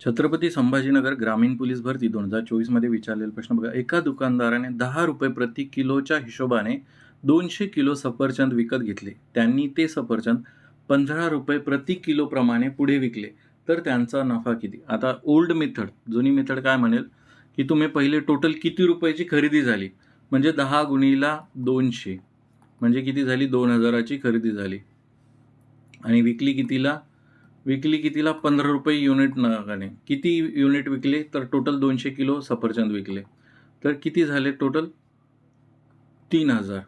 छत्रपती संभाजीनगर ग्रामीण पोलीस भरती दोन हजार चोवीसमध्ये विचारलेला प्रश्न बघा. एका दुकानदाराने दहा रुपये प्रति किलोच्या हिशोबाने दोनशे किलो सफरचंद विकत घेतले. त्यांनी ते सफरचंद पंधरा रुपये प्रति किलोप्रमाणे पुढे विकले. तर त्यांचा नफा किती? आता ओल्ड मेथड जुनी मेथड काय म्हणेल? की तुम्ही पहिले टोटल किती रुपयाची खरेदी झाली? म्हणजे दहा गुणीला दोनशे. म्हणजे किती झाली? दोन हजाराची खरेदी झाली. आणि विकली कितीला? विकली कितीला? पंधरा रुपये युनिट नगाने किती युनिट विकले? तर टोटल दोनशे किलो सफरचंद विकले. तर किती झाले टोटल तीन हजार.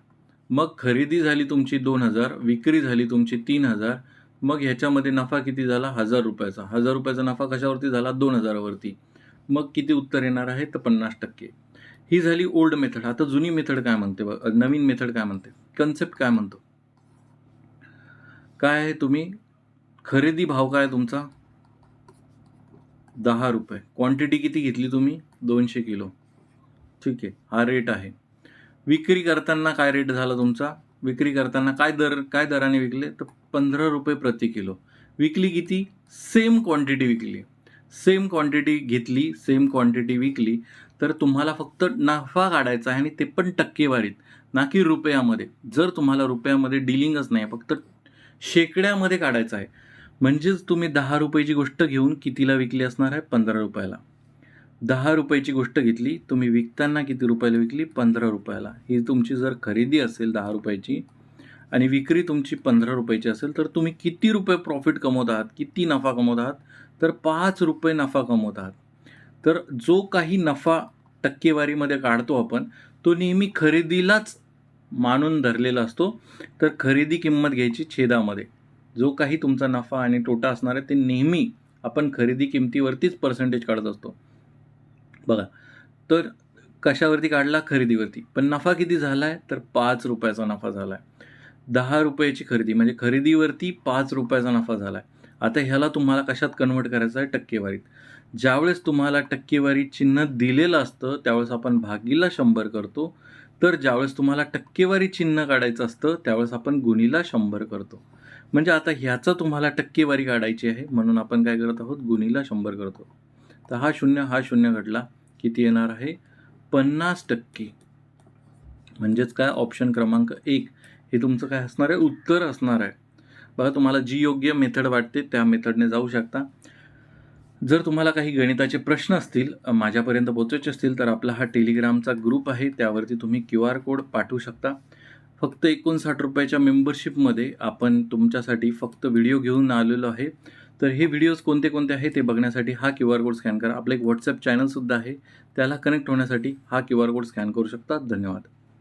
मग खरेदी झाली तुमची दोन हजार विक्री झाली तुमची तीन हजार मग ह्याच्यामध्ये नफा किती झाला? हजार रुपयाचा. हजार रुपयाचा नफा कशावरती झाला? दोन हजारावरती. मग किती उत्तर येणार आहे? तर पन्नास टक्के. ही झाली ओल्ड मेथड आता जुनी मेथड काय म्हणते बघ? नवीन मेथड काय म्हणते? कन्सेप्ट काय म्हणतो? काय आहे तुम्ही? खरेदी भाव काय तुमचा? दहा रुपये. क्वांटिटी किती घेतली तुम्ही? दोनशे किलो. ठीक आहे. हा रेट आहे. विक्री करताना काय रेट झाला तुमचा? विक्री करताना काय दर काय दराने विकले? तर पंधरा रुपये प्रति किलो. विकली किती? Same quantity weekly. Same quantity घेतली सेम क्वांटिटी विकली. तर तुम्हाला फक्त नफा काढायचा आहे आणि ते पण टक्केवारीत. ना की रुपयामध्ये. जर तुम्हाला रुपयामध्ये डिलिंगच नाही फक्त शेकड्यामध्ये काढायचं आहे. म्हणजेच तुम्ही दहा रुपयाची गोष्ट घेऊन कितीला विकली असणार आहे? पंधरा रुपयाला. दहा रुपयाची गोष्ट घेतली तुम्ही विकताना किती रुपयाला विकली? पंधरा रुपयाला. ही तुमची जर खरेदी असेल दहा रुपयाची आणि विक्री तुमची पंधरा रुपयाची असेल तर तुम्ही किती रुपये प्रॉफिट कमवत आहात? किती नफा कमवत आहात? तर पाच रुपये नफा कमवत आहात. तर जो काही नफा टक्केवारीमध्ये काढतो आपण तो नेहमी खरेदीलाच मानून धरलेला असतो. तर खरेदी किंमत घ्यायची छेदामध्ये. जो काही तुमचा नफा आणि तोटा असणार आहे ते नेहमी आपण खरेदी किमतीवरतीच पर्सेंटेज काढत असतो. बघा तर कशावरती काढला? खरेदीवरती. पण नफा किती झाला आहे तर पाच रुपयाचा नफा झाला आहे दहा रुपयाची खरेदी म्हणजे खरेदीवरती पाच रुपयाचा नफा झाला आहे आता ह्याला तुम्हाला कशात कन्वर्ट करायचं आहे? टक्केवारीत. ज्यावेळेस तुम्हाला टक्केवारी चिन्ह दिलेलं असतं त्यावेळेस आपण भागीला शंभर करतो. तर ज्यावेळेस तुम्हाला टक्केवारी चिन्ह काढायचं असतं त्यावेळेस आपण गुणीला शंभर करतो. म्हणजे आता ह्याचा तुम्हाला टक्केवारी काढायची आहे. म्हणून आपण काय करत आहोत? गुणीला शंभर करतो. तर हा शून्य हा शून्य घडला. किती येणार आहे? पन्नास टक्के. म्हणजेच काय? ऑप्शन क्रमांक एक. हे तुमचं काय असणार आहे? उत्तर असणार आहे. बघा तुम्हाला जी योग्य मेथड वाटते त्या मेथडने जाऊ शकता. जर तुम्हाला काही गणिताचे प्रश्न असतील माझ्यापर्यंत पोहोचायचे असतील तर आपला हा टेलिग्रामचा ग्रुप आहे. त्यावरती तुम्ही क्यू आर कोड पाठवू शकता. फक्त एकोणसाठ रुपयाच्या मेंबरशिपमध्ये आपण तुमच्यासाठी फक्त व्हिडिओ घेऊन आलेलो आहे. तर हे व्हिडिओज कोणते कोणते आहे ते बघण्यासाठी हा क्यू आर कोड स्कॅन करा. आपलं एक व्हॉट्सअप चॅनलसुद्धा आहे. त्याला कनेक्ट होण्यासाठी हा क्यू आर कोड स्कॅन करू शकता. धन्यवाद.